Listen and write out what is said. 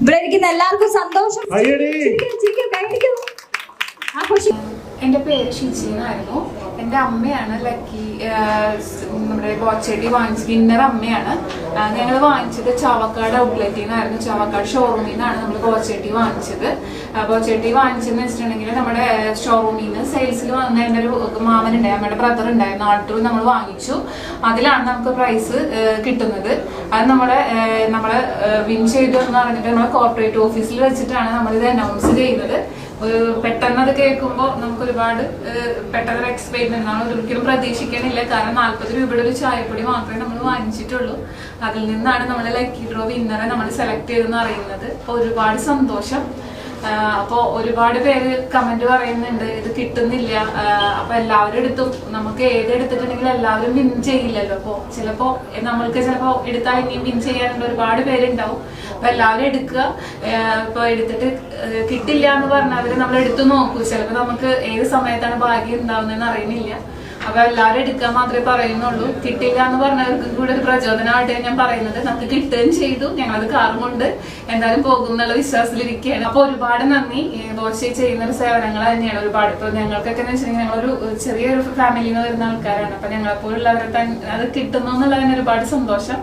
ഇവിടെ ഇരിക്കുന്ന എല്ലാവർക്കും സന്തോഷം. എന്റെ പേര് ഷിജി എന്നായിരുന്നു. എന്റെ അമ്മയാണ് ലക്കി നമ്മുടെ കോച്ചേടി വാങ്ങിച്ച വിന്നർ അമ്മയാണ്. ഞങ്ങൾ വാങ്ങിച്ചത് ചാവക്കാട് ഔട്ട്ലെറ്റിൽ നിന്നായിരുന്നു ചാവക്കാട് ഷോറൂമിൽ നിന്നാണ് നമ്മൾ ബോച്ചെട്ടി വാങ്ങിച്ചത്. കോച്ചേട്ടി വാങ്ങിച്ചതെന്ന് വെച്ചിട്ടുണ്ടെങ്കിൽ നമ്മുടെ ഷോറൂമിൽ നിന്ന് സെയിൽസിൽ വന്ന എന്റെ ഒരു മാമൻ ഉണ്ടായി. നമ്മുടെ ബ്രദർ ഉണ്ടായിരുന്നു. ആൾട്ടൂർ നമ്മൾ വാങ്ങിച്ചു. അതിലാണ് നമുക്ക് പ്രൈസ് കിട്ടുന്നത്. അത് നമ്മുടെ നമ്മളെ വിൻ ചെയ്തു എന്ന് പറഞ്ഞിട്ട് നമ്മുടെ കോർപ്പറേറ്റ് ഓഫീസിൽ വെച്ചിട്ടാണ് നമ്മളിത് അനൗൺസ് ചെയ്യുന്നത് പെട്ടെന്ന് അത് നമുക്ക് ഒരുപാട് പെട്ടെന്ന് എക്സ്പെക്ട് നമ്മൾ ഒരിക്കലും പ്രതീക്ഷിക്കണില്ല. കാരണം നാല്പത് രൂപയുടെ ഒരു ചായപ്പൊടി മാത്രമേ നമ്മൾ വാങ്ങിച്ചിട്ടുള്ളൂ. അതിൽ നിന്നാണ് നമ്മൾ ലക്കി ഡ്രോ വിന്നറെ നമ്മൾ സെലക്ട് ചെയ്തെന്ന് അറിയുന്നത് അപ്പോൾ ഒരുപാട് സന്തോഷം. അപ്പോ ഒരുപാട് പേര് കമന്റ് പറയുന്നുണ്ട് ഇത് കിട്ടുന്നില്ല. അപ്പൊ എല്ലാവരും എടുത്തും നമുക്ക് ഏത് എടുത്തിട്ടുണ്ടെങ്കിലും എല്ലാവരും വിൻ ചെയ്യില്ലല്ലോ. അപ്പോ ചിലപ്പോ നമ്മൾക്ക് ചിലപ്പോ എടുത്താൽ ഇനിയും വിൻ ചെയ്യാനുള്ള ഒരുപാട് പേരുണ്ടാവും. അപ്പൊ എല്ലാവരും എടുക്കുക. ഇപ്പൊ എടുത്തിട്ട് കിട്ടില്ല എന്ന് പറഞ്ഞാൽ നമ്മൾ എടുത്തു നോക്കൂ. ചിലപ്പോ നമുക്ക് ഏത് സമയത്താണ് ഭാഗ്യം ഉണ്ടാവുന്നതെന്ന് അറിയുന്നില്ല. അപ്പൊ എടുക്കാൻ മാത്രമേ പറയുന്നുള്ളൂ. കിട്ടില്ല എന്ന് പറഞ്ഞവർക്ക് കൂടെ ഒരു പ്രചോദനമായിട്ട് ഞാൻ പറയുന്നത്. നമുക്ക് കിട്ടുകയും ചെയ്തു. ഞങ്ങളത് കാറുമുണ്ട് എന്തായാലും പോകും എന്നുള്ള വിശ്വാസത്തിലിരിക്കുകയാണ്. അപ്പൊ ഒരുപാട് നന്ദി. ദോശ ചെയ്യുന്ന ഒരു സേവനങ്ങൾ തന്നെയാണ് ഒരുപാട്. ഇപ്പൊ ഞങ്ങൾക്കൊക്കെ എന്ന് വെച്ചിട്ടുണ്ടെങ്കിൽ ഞങ്ങളൊരു ചെറിയൊരു ഫാമിലിയിൽ നിന്ന് വരുന്ന ആൾക്കാരാണ്. അപ്പൊ ഞങ്ങളെപ്പോലുള്ളവരെ തന്നെ അത് കിട്ടുന്നു എന്നുള്ളതിന് ഒരുപാട് സന്തോഷം.